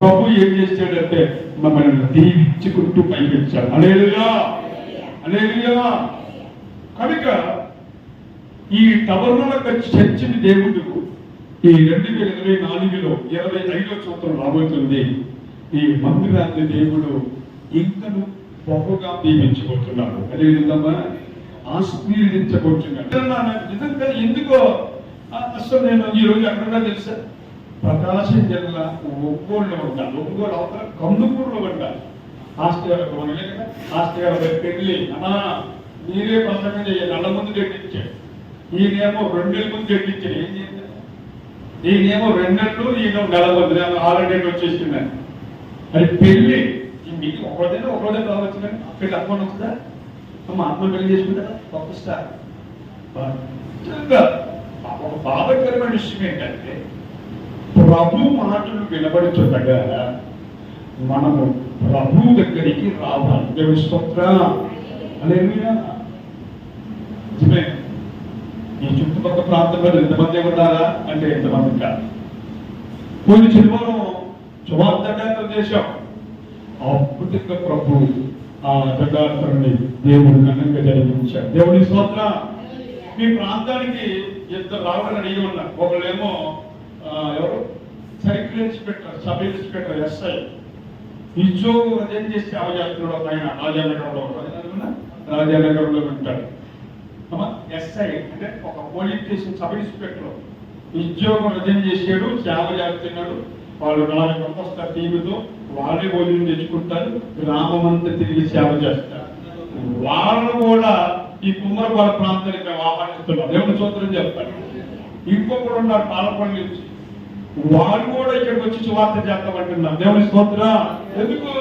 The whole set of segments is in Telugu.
ప్రభు ఏం చేశాడంటే మమ్మల్ని దీవించుకుంటూ పైకొచ్చాడు. అనేలుగా అనేలుగా కనుక ఈ టవర్ల చర్చిని దేవుడు ఈ రెండు వేల ఇరవై నాలుగులో ఇరవై ఐదో సంవత్సరం రాబోతుంది. ఈ మందిరాన్ని దేవుడు ఇంకను బహుగా దీవించబోతున్నాడు. అదేవిధంగా ఆశీర్వదించబోతున్నాడు. నిజంగా నిజంగా ఎందుకో అసలు నేను ఈ రోజు అక్కడ తెలుసా? ప్రకాశం జిల్లా ఒంగోలులో ఉండాలి ఒంగోలు అవతల కందుకూరులో ఉండాలి ఆస్ట్రేలియా ఉండలే కదా ఆస్ట్రేలియా పెళ్ళి అన్నా మీరే పంతొమ్మిది చేయాలి నల్ల ముందు గట్టించాడు ఈయనేమో రెండేళ్ళ ముందు గట్టించాడు ఏం చేయాలి ఈయనేమో రెండేళ్ళు ఈయన నెల ముందు నేను ఆల్రెడీ వచ్చేసిందని. అది పెళ్ళి ఈ మీకు ఒకరోజైనా ఒకరోజే రావచ్చు కానీ పెళ్ళి అప్పుడు వస్తుందా అమ్మ ఆత్మ పెళ్ళి చేసుకుంటారా? గొప్ప స్టార్. ఒక బాధకరమైన విషయం ఏంటంటే ప్రభు మాటలు వినబడుతుండగా మనము ప్రభు దగ్గరికి రావాలి. దేవుని స్తోత్ర ఈ చుట్టుపక్కల ప్రాంతంలో ఎంతమంది ఉన్నారా? అంటే ఎంతమంది కాదు. కొన్ని చిరువరం సువార్తగా చేశాం. అద్భుతంగా ప్రభు ఆ జగాత్మని దేవుడు ఘనంగా జరిగించాడు. దేవుని స్తోత్ర మీ ప్రాంతానికి ఇద్దరు రావాలని అడిగి ఉన్నారు? ఒకళ్ళేమో ఎవరు? Circle inspector sub inspector SI. ఉద్యోగం అదేం చేసి సేవ చేస్తున్నాడు ఒక ఆయన రాజానగరంలో రాజానగరంలో ఉంటాడు. ఎస్ఐ అంటే ఒక పోలీస్ స్టేషన్ సబ్ ఇన్స్పెక్టర్. ఉద్యోగం ఉదయం చేసాడు సేవ చేస్తున్నాడు వాళ్ళు నాలుగు పంపస్తా టీవీతో వాళ్ళే భోజనం తెచ్చుకుంటారు. గ్రామమంతా తిరిగి సేవ చేస్తారు వాళ్ళు కూడా ఈ కుమ్మరపాల ప్రాంతానికి మేము ఆహ్వానిస్తున్నాం దేవుని సూత్రం చెప్తారు ఇంకొకడు ఉన్నారు పాలపల్లి నుంచి. వాడు కూడా ఇక్కడికి వచ్చి సువార్త చేస్తామంటున్నారు దేవుని స్తోత్ర. ఎందుకు?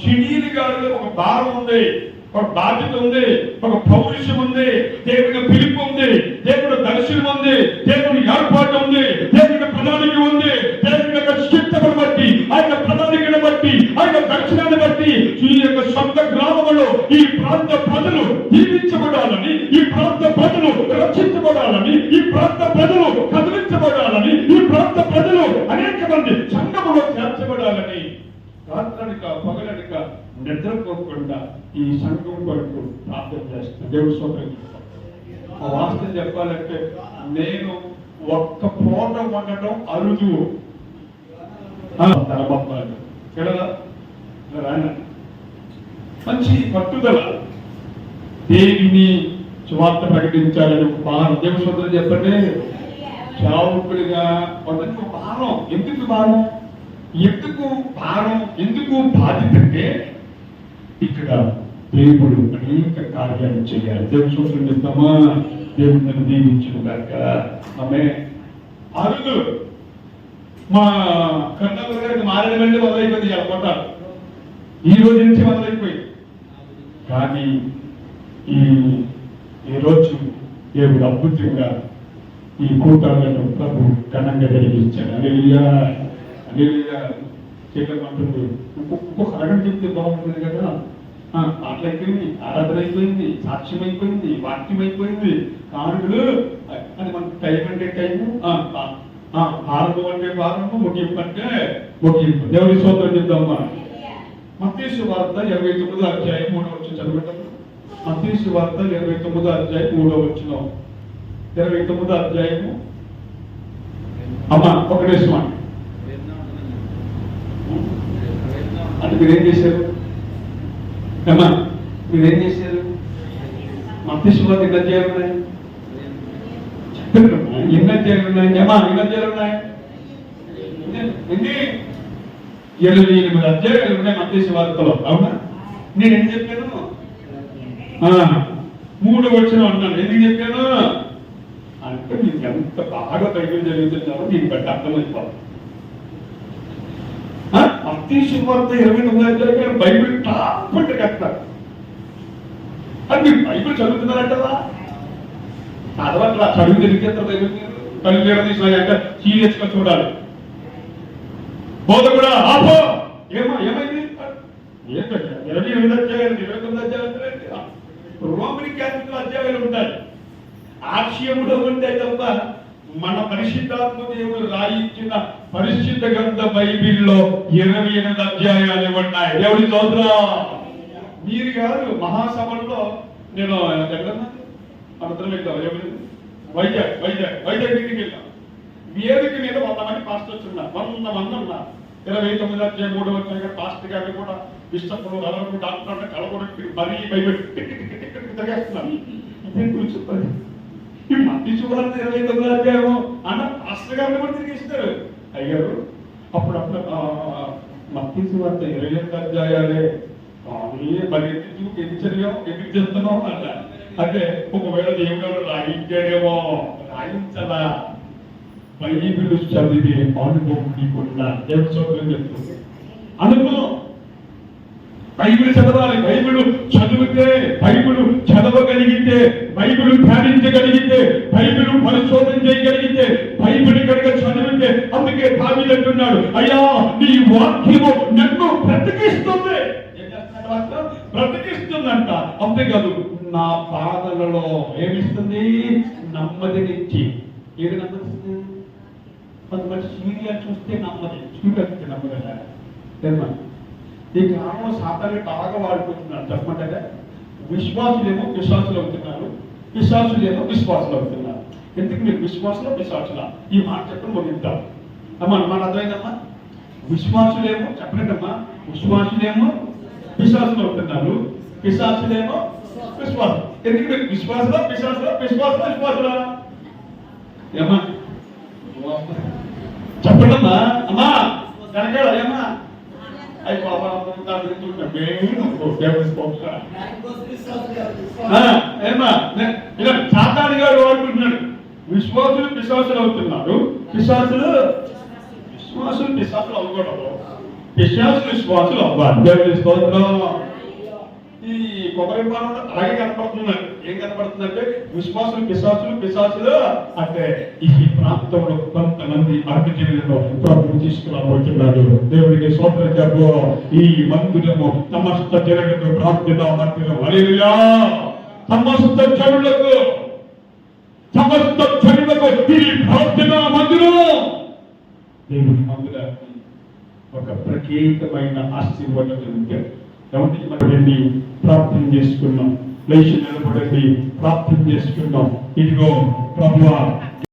షిడీలు గారు ఒక భారం ఉంది ఒక బాధ్యత ఉంది ఒక పౌరుషం ఉంది దేవుడి పిలుపు ఉంది దేవుడి దర్శనం ఉంది దేవుడి ఏర్పాటు ఉంది దేవుడి ప్రణాళిక ఉంది దేవుడి యొక్క చిత్తను బట్టి ఆయన ప్రణాళికను బట్టి ఆయన దర్శనాన్ని బట్టి ఈ యొక్క సొంత గ్రామంలో ఈ ప్రాంత ప్రజలు దీవించబడాలని ఈ ప్రాంత ప్రజలు రక్షించబడాలని ఈ ప్రాంత ప్రజలు కదిలించబడాలని ఈ ప్రాంత ప్రజలు అనేక మంది సంఘములో చేర్చబడాలని రాత్రనిక పగలనిక నిద్రపోకుండా ఈ సంఘం కొరకు ప్రార్థన చేస్తాను దేవుడు సోదరు ఆ వాస్తవం చెప్పాలంటే నేను ఒక్క పూట వండటం అరుదు. తలబొప్పాలి మంచి పట్టుదల. దేవిని సువార్త ప్రకటించాలని భారం. దేవుడు సోదరు చెప్పండి. చావుకుడిగా కొంతమంది భారం. ఎందుకు భారం? ఎందుకు భారం? ఎందుకు బాధ్యత అంటే ఇక్కడ దేవుడు అనేక కార్యాలు చేయాలి. దేవుడు సూత్రం చెప్తామా? దేవుడు నన్ను దీవించును గాక. ఆమె అరుదు మా కన్నయ్య గారికి మారణ మొదలైపోయింది కొత్త ఈ రోజు నుంచి మొదలైపోయింది. కానీ ఈ ఈ రోజు దేవుడు అద్భుతంగా ఈ కూటాలను ప్రభు ఘనంగా కలిగించాడు అనిలియా అనిలియా చేయమంటుంది ఇంకొక అరగంట చెప్తే బాగుంటుంది కదా. పాటలు అయిపోయింది ఆరాధన అయిపోయింది సాక్ష్యం అయిపోయింది వాక్యం అయిపోయింది కానుకలు అది మనకు టైం అంటే టైము భారతం అంటే భారము ముగింపు అంటే ముగింపు దేవుడి సోదరు చెప్దామా మత్తీసు వార్త ఇరవై తొమ్మిదో అధ్యాయం మూడో వచ్చిన చదవటం మత్తీసు వార్త ఇరవై తొమ్మిదో అధ్యాయం మూడో వచ్చిన ఇరవై తొమ్మిదో అధ్యాయము. అమ్మా ఒకటే మాట అంటే మీరేం చేశారు? అమ్మా మీరేం చేశారు? మత్స్యంలో ఎన్ని అధ్యాయులు ఉన్నాయి? చెప్పండి ఎన్ని అధ్యాయులు ఉన్నాయి? అమ్మా ఎన్ని అధ్యాయులు ఉన్నాయి? ఎన్ని? ఇరవై ఎనిమిది అధ్యాయులు ఉన్నాయి మత్స్య వార్తలో అవునా? నేను ఏం చెప్పాను? మూడు వచ్చిన అన్నాను. ఎందుకు చెప్పాను? అంటే మీకు ఎంత బాగా బైబిల్ జరుగుతుందో దీన్ని బట్టి అర్థమైపోవాలి. మత్తేసి సువార్త ఇరవై ఎనిమిది అధ్యాయాలు బైబిల్ టాప్ అంటే కట్టారు అది మీరు బైబిల్ చదువుతున్నారంటవా? చదవట్లా చదువు తెలియదు బైబిల్ మీరు కళ్ళు తీసినాయంటే సీరియస్గా చూడాలి. బోధ కూడా ఆపో! ఏమో ఏమైంది? ఏంటంటే ఇరవై ఎనిమిది అధ్యాయాలు ఇరవై తొమ్మిది అధ్యాయాలు ఉంటాయండి. రోమిని క్యాథలిక్ అధ్యాయాలు ఉంటాయి. ఆశయములో ఉంటే తప్ప మన పరిశుద్ధాత్మ దేవుడు రాయించిన పరిశుద్ధ గ్రంథ బైబిల్లో ఇరవై ఎనిమిది అధ్యాయాలు ఉన్నాయి ఎవరి చదువురా మీరు కాదు మహాసభల్లో నేను ఎక్కడన్నా? అనంతరం వెళ్తాం ఎవరు వైజాగ్ వైజాగ్ వైజాగ్ దగ్గరికి వెళ్ళాం వేదిక మీద వంద మంది పాస్టర్స్ ఉన్నారు. వంద మంది ఉన్నారు. ఇరవై తొమ్మిది అధ్యాయం మూడు వచ్చిన పాస్టర్ గారు కూడా బిషప్లు నలుగురు డాక్టర్ అంటే కలగొట్టి మరీ బైబిల్ టిక్ ఇదేం కూర్చోవాలి ఈ మట్టి చూడాలి ఇరవై తొమ్మిది అధ్యాయం అన్న పాస్టర్ గారిని కూడా తిరిగిస్తారు అయ్యారు. అప్పుడు మత్తి వార్త ఇరవై ఎనిమిది అధ్యాయాలే మరి ఎందుకు ఎన్ని చదివాం ఎందుకు చేస్తున్నాం అన్న అంటే ఒకవేళ దేవుడు రాయించాడేమో రాయించలా. బైబిల్ చదివే అనుభవం నీకున్నా దేవుడు చదువు చెప్తుంది. అనుభవం. బైబిల్ చదవాలి. బైబిల్ చదివితే బైబిల్ చదవగలిగితే బైబిల్ ధ్యానించగలిగితే బైబిల్ పరిశోధన చేయగలిగితే బైబిల్ కనుక చదివితే అందుకే దావీదు అంటున్నాడు అయ్యా నీ వాక్యము నన్ను బ్రతికిస్తుంది. ఏం చేస్తున్నాడు వాక్యం? బ్రతికిస్తుందంట. అంతేకాదు నా పాదలలో ఏమిస్తుంది? నెమ్మదినిచ్చి ఏది నెమ్మదిస్తుంది? కొంతమంది సీరియల్ చూస్తే నమ్మది చూస్తే నమ్మదట తెలుమా ఈ గ్రామం సాతాన్ని బాగా వాడుకుంటున్నారు చెప్పమంటే విశ్వాసులేమో విశ్వాసులు అవుతున్నారు విశ్వాసులేమో విశ్వాసులు అవుతున్నారు. ఎందుకు మీరు విశ్వాసులు విశ్వాసుల ఈ మాట చెప్పడం ముగిద్దాం అమ్మా మన అర్థమైందమ్మా? విశ్వాసులేమో చెప్పలేదమ్మా? విశ్వాసులేమో విశ్వాసులు అవుతున్నారు విశ్వాసులేమో విశ్వాసం ఎందుకు మీరు విశ్వాసుల విశ్వాసుల విశ్వాసుల విశ్వాసుల? ఏమా చెప్పండమ్మా. అమ్మా కనకాడ ఏమా అయ్యి బాబా ఏమా ఇలా సాతాని గారు వాడుకుంటున్నాడు విశ్వాసులు విశ్వాసులు అవుతున్నారు. విశ్వాసులు విశ్వాసులు విశ్వాసులు అవ్వకూడదు. విశ్వాసులు విశ్వాసులు అవ్వాలి. దేవుని స్తోత్రం. ఈ కొబ్బరి పాలన అలాగే కనపడుతున్నాడు ఏం కనపడుతుందంటే విశ్వాసులు పిశాసులు పిశాసులు అంటే ఈ ప్రాంతంలో కొంతమంది అర్ధజనులను ప్రభు తీసుకురాబోతున్నాడు. దేవుడికి సోదర చెప్పు. ఈ మందిరము సమస్త జరుగుతూ ప్రార్థన మందిరం హల్లెలూయా! సమస్త జనులకు సమస్త జనులకు ఈ ప్రార్థన మందిరం దేవుడి మందిరానికి ఒక ప్రత్యేకమైన ఆశీర్వాదం ఉంటే ఎవరికి మనకి ప్రార్థన చేసుకున్నాం? లేచి నిలబడండి ప్రార్థన చేసుకుందాం. ఇదిగో ప్రభు